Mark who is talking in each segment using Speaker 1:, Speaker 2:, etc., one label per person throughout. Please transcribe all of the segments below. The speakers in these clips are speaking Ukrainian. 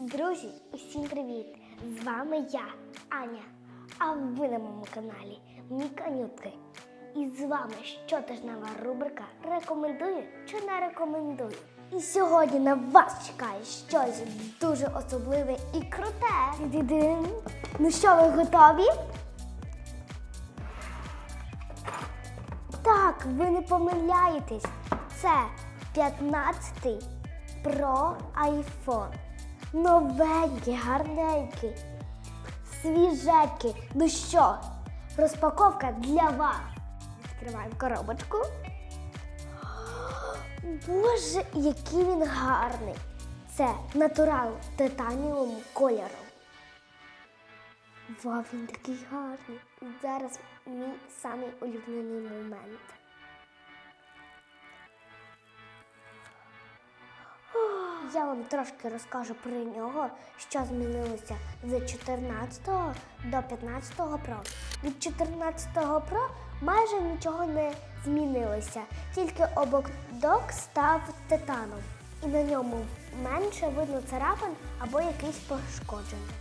Speaker 1: Друзі, усім привіт! З вами я, Аня. А ви на моєму каналі Міканютки. І з вами щотижнева рубрика Рекомендую чи не рекомендую. І сьогодні на вас чекає щось дуже особливе і круте. Ди-дин. Ну що, ви готові? Так, ви не помиляєтесь. Це 15-й Pro iPhone. Новенький, гарненький, свіженький. Ну що, розпаковка для вас. Відкриваємо коробочку. Боже, який він гарний! Це натурал титаніум кольору. Вау, він такий гарний. Зараз мій самий улюблений момент. Я вам трошки розкажу про нього, що змінилося з 14 до 15 Pro. Від 14 Pro майже нічого не змінилося, тільки ободок став титаном, і на ньому менше видно царапин або якийсь пошкодження.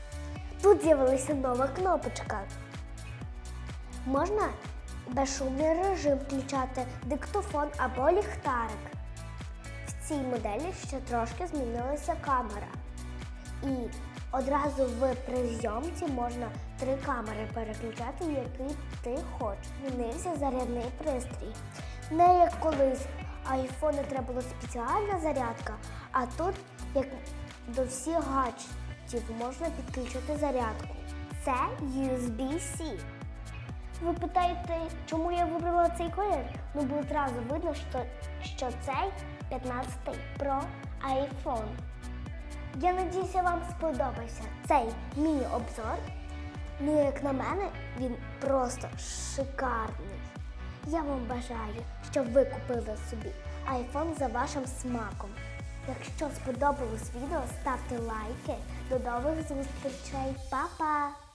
Speaker 1: Тут з'явилася нова кнопочка. Можна безшумний режим включати, диктофон або ліхтарик. В цій моделі ще трошки змінилася камера. І одразу в прийомці можна три камери переключати, які ти хочеш. Змінився зарядний пристрій. Не як колись айфони треба була спеціальна зарядка, а тут, як до всіх гаджетів, можна підключити зарядку. Це USB-C. Ви питаєте, чому я вибрала цей колір? Ну, бо одразу видно, що, що цей 15 Pro iPhone. Я надіюся, вам сподобався цей міні-обзор. Ну, як на мене, він просто шикарний. Я вам бажаю, щоб ви купили собі iPhone за вашим смаком. Якщо сподобалось відео, ставте лайки. До нових зустрічей. Па-па!